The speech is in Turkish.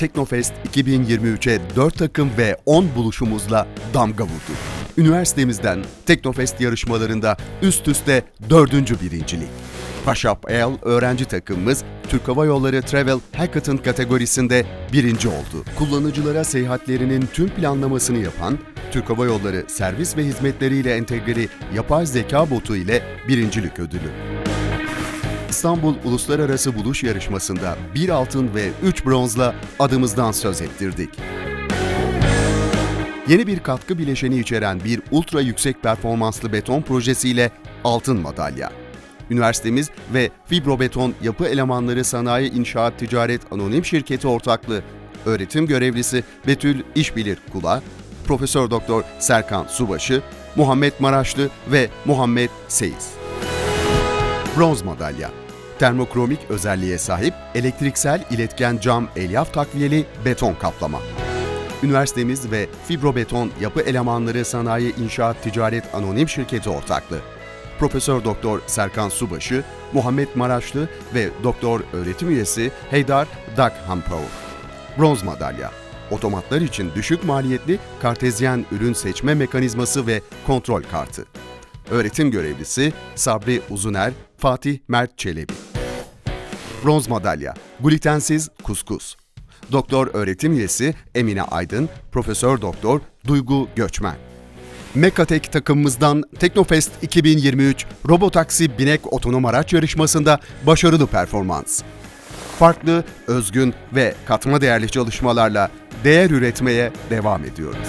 Teknofest 2023'e 4 takım ve 10 buluşumuzla damga vurdu. Üniversitemizden Teknofest yarışmalarında üst üste 4. birincilik. Paşap El öğrenci takımımız Türk Hava Yolları Travel Hackathon kategorisinde birinci oldu. Kullanıcılara seyahatlerinin tüm planlamasını yapan Türk Hava Yolları servis ve hizmetleriyle entegreli yapay zeka botu ile birincilik ödülü. İstanbul Uluslararası Buluş Yarışması'nda bir altın ve 3 bronzla adımızdan söz ettirdik. Yeni bir katkı bileşeni içeren bir ultra yüksek performanslı beton projesiyle altın madalya. Üniversitemiz ve Fibrobeton Yapı Elemanları Sanayi İnşaat Ticaret Anonim Şirketi ortaklığı öğretim görevlisi Betül İşbilir Kula, Profesör Doktor Serkan Subaşı, Muhammed Maraşlı ve Muhammed Seyiz. Bronz madalya. Termokromik özelliğe sahip elektriksel iletken cam elyaf takviyeli beton kaplama. Üniversitemiz ve Fibrobeton Yapı Elemanları Sanayi İnşaat Ticaret Anonim Şirketi ortaklığı. Profesör Doktor Serkan Subaşı, Muhammed Maraşlı ve Doktor öğretim üyesi Heydar Dakhampov. Bronz madalya. Otomatlar için düşük maliyetli kartezyen ürün seçme mekanizması ve kontrol kartı. Öğretim görevlisi Sabri Uzuner, Fatih Mert Çelebi. Bronz madalya, glutensiz kuskus. Doktor öğretim üyesi Emine Aydın, Profesör Doktor Duygu Göçmen. Mekatek takımımızdan Teknofest 2023 Robotaksi Binek Otonom Araç Yarışması'nda başarılı performans. Farklı, özgün ve katma değerli çalışmalarla değer üretmeye devam ediyoruz.